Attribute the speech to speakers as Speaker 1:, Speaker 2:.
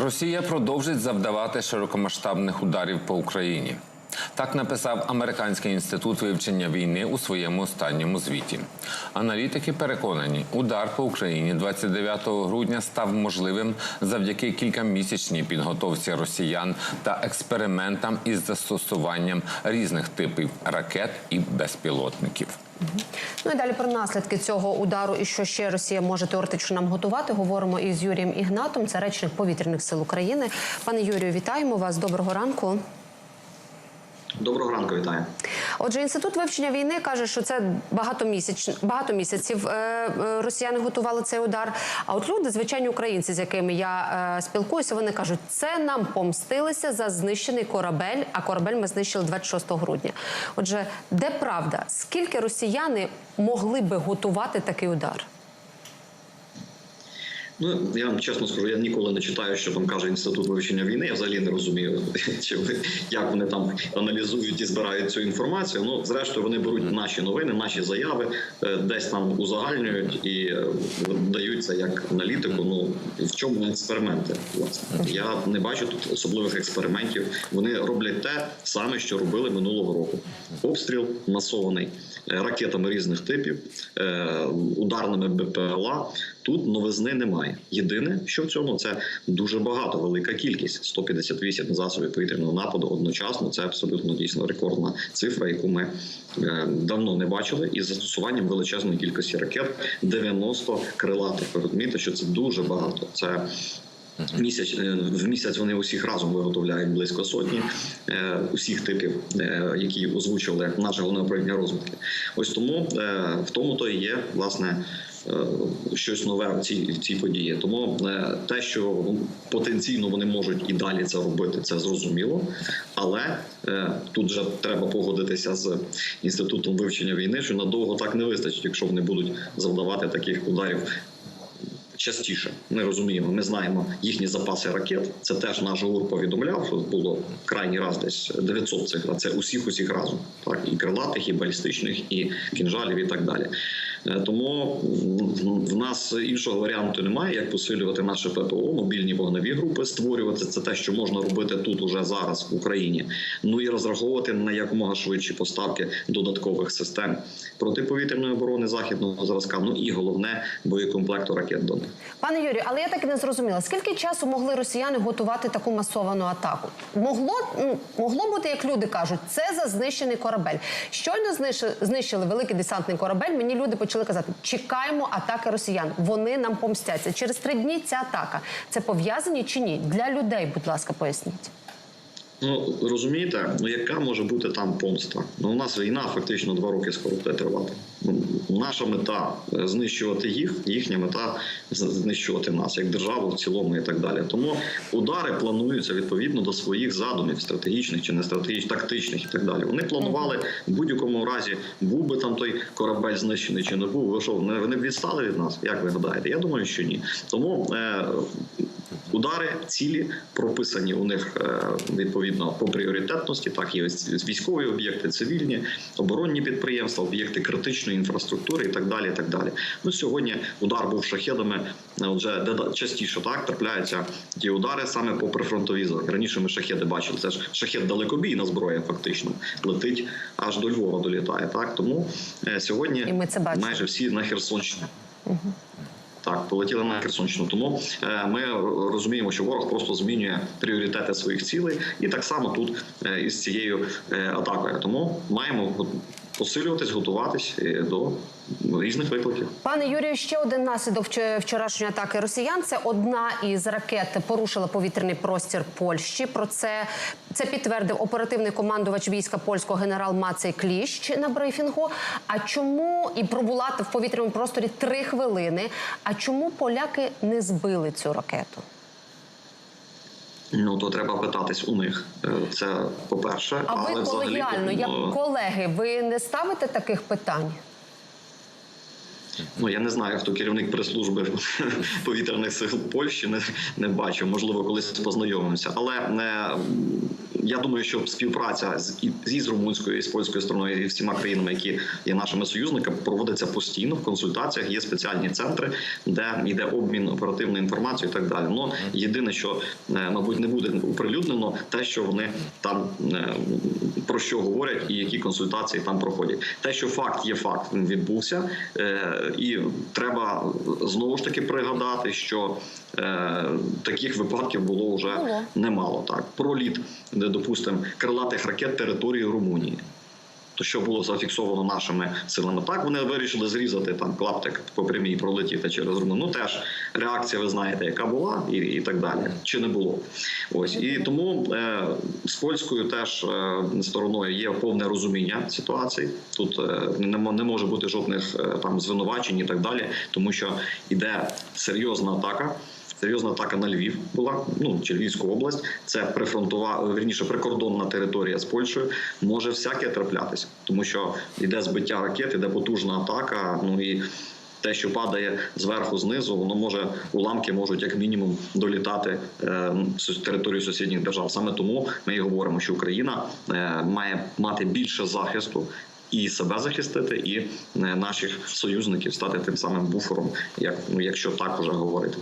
Speaker 1: Росія продовжить завдавати широкомасштабних ударів по Україні. Так написав Американський інститут вивчення війни у своєму останньому звіті. Аналітики переконані, удар по Україні 29 грудня став можливим завдяки кількамісячній підготовці росіян та експериментам із застосуванням різних типів ракет і безпілотників.
Speaker 2: Ну і далі про наслідки цього удару і що ще Росія може теоретично нам готувати. Говоримо із Юрієм Ігнатом, це речник повітряних сил України. Пане Юрію, вітаємо вас. Доброго ранку.
Speaker 3: Доброго ранку, вітаю.
Speaker 2: Отже, інститут вивчення війни каже, що це багато багатомісяч, багато місяців е, е, росіяни готували цей удар. А от люди, звичайні українці, з якими я е, спілкуюся, вони кажуть, це нам помстилися за знищений корабель. А корабель ми знищили 26 грудня. Отже, де правда? Скільки росіяни могли би готувати такий удар?
Speaker 3: Ну я вам чесно скажу, я ніколи не читаю, що там каже інститут вивчення війни. Я взагалі не розумію, чи як вони там аналізують і збирають цю інформацію. Ну, зрештою, вони беруть наші новини, наші заяви, е, десь там узагальнюють і е, дають це як аналітику. Ну в чому експерименти? Власне, я не бачу тут особливих експериментів. Вони роблять те саме, що робили минулого року: обстріл масований е, ракетами різних типів, ударними БПЛА. Тут новизни немає. Єдине, що в цьому це дуже багато, велика кількість 158 засобів повітряного нападу одночасно. Це абсолютно дійсно рекордна цифра, яку ми е, давно не бачили, із застосуванням величезної кількості ракет 90 крилатих. Ви розумієте, що це дуже багато. Це Місяць е, в місяць вони усіх разом виготовляють близько сотні е, усіх типів, е, які озвучували наше головне управління розвідки. Ось тому в тому то і є власне щось нове в цій, в цій події. Тому те, що потенційно вони можуть і далі це робити, це зрозуміло. Але тут вже треба погодитися з інститутом вивчення війни, що надовго так не вистачить, якщо вони будуть завдавати таких ударів частіше. Ми розуміємо, ми знаємо їхні запаси ракет. Це теж наш ГУР повідомляв, що було крайній раз десь 900 цих. а Це усіх усіх разом. Так і крилатих, і балістичних, і кінжалів, і так далі. Е, Тому в нас іншого варіанту немає, як посилювати наше ППО, мобільні вогневі групи створювати. Це те, що можна робити тут уже зараз в Україні. Ну і розраховувати на якомога швидші поставки додаткових систем протиповітряної оборони західного зразка. Ну і головне боєкомплекту ракет до них.
Speaker 2: Пане Юрію, але я так і не зрозуміла, скільки часу могли росіяни готувати таку масовану атаку? Могло могло бути, як люди кажуть, це за знищений корабель. Щойно знищили, знищили великий десантний корабель. Мені люди почали казати: чекаємо атаки росіян. Вони нам помстяться. Через три дні ця атака. Це пов'язані чи ні? Для людей, будь ласка, поясніть.
Speaker 3: Ну розумієте, ну яка може бути там помста? Ну у нас війна фактично два роки скоро буде тривати. Наша мета знищувати їх, їхня мета знищувати нас як державу в цілому і так далі. Тому удари плануються відповідно до своїх задумів, стратегічних чи не стратегічних, тактичних і так далі. Вони планували в будь-якому разі, був би там той корабель знищений чи не був. Ви що вони б відстали від нас? Як ви гадаєте? Я думаю, що ні. Тому е, Удари, цілі прописані у них е, відповідно по пріоритетності. Так є військові об'єкти, цивільні, оборонні підприємства, об'єкти критичної інфраструктури і так далі. І так далі. Ну сьогодні удар був шахедами. е, Отже, де частіше так трапляються ті удари саме по прифронтовій зоні. Раніше ми шахеди бачили. Це ж шахет далекобійна зброя, фактично летить аж до Львова. Долітає. Так тому е, сьогодні
Speaker 2: І ми це бачимо.
Speaker 3: майже всі на Херсонщині. Так, полетіли на Херсонщину. Тому е, ми розуміємо, що ворог просто змінює пріоритети своїх цілей, і так само тут е, із цією е, атакою. Тому маємо посилюватись, готуватись е, до різних викликів.
Speaker 2: Пане Юрію, ще один наслідок вчорашньої атаки росіян. Це одна із ракет порушила повітряний простір Польщі. Про це це підтвердив оперативний командувач війська польського генерал Мацей Кліщ на брифінгу. А чому і пробула в повітряному просторі три хвилини? А чому поляки не збили цю ракету?
Speaker 3: Ну то треба питатись у них. Е, Це по перше,
Speaker 2: А
Speaker 3: але
Speaker 2: ви
Speaker 3: взагалі
Speaker 2: колегіально, як
Speaker 3: ну,
Speaker 2: колеги, ви не ставите таких питань?
Speaker 3: Ну я не знаю, хто керівник прес-служби повітряних сил Польщі. Не, не бачу. Можливо, колись познайомимося. Але не я думаю, що співпраця з і з румунською і з польською стороною і всіма країнами, які є нашими союзниками, проводиться постійно в консультаціях. Є спеціальні центри, де йде обмін оперативною інформацією і так далі. Ну єдине, що е, мабуть не буде оприлюднено, те, що вони там е, про що говорять і які консультації там проходять. Те, що факт є факт, він відбувся, е, і треба знову ж таки пригадати, що е, таких випадків було вже немало. Так проліт, де допустимо, крилатих ракет території Румунії. То що було зафіксовано нашими силами, так вони вирішили зрізати там клаптик по прямій, пролетіти через Румунію. Ну теж реакція, ви знаєте, яка була, і, і так далі, чи не було. Ось і тому е, з польською теж е, стороною є повне розуміння ситуації. Тут е, не, не може бути жодних е, там звинувачень і так далі, тому що іде серйозна атака. Серйозна атака на Львів була, ну чи Львівську область. Це прифронтова, верніше прикордонна територія з Польщею. Може всяке траплятися, тому що йде збиття ракет, іде потужна атака. Ну і те, що падає зверху знизу, воно може уламки можуть як мінімум долітати е, території сусідніх держав. Саме тому ми і говоримо, що Україна е, має мати більше захисту. І себе захистити, і е, наших союзників стати тим самим буфером, як ну якщо так уже говорити.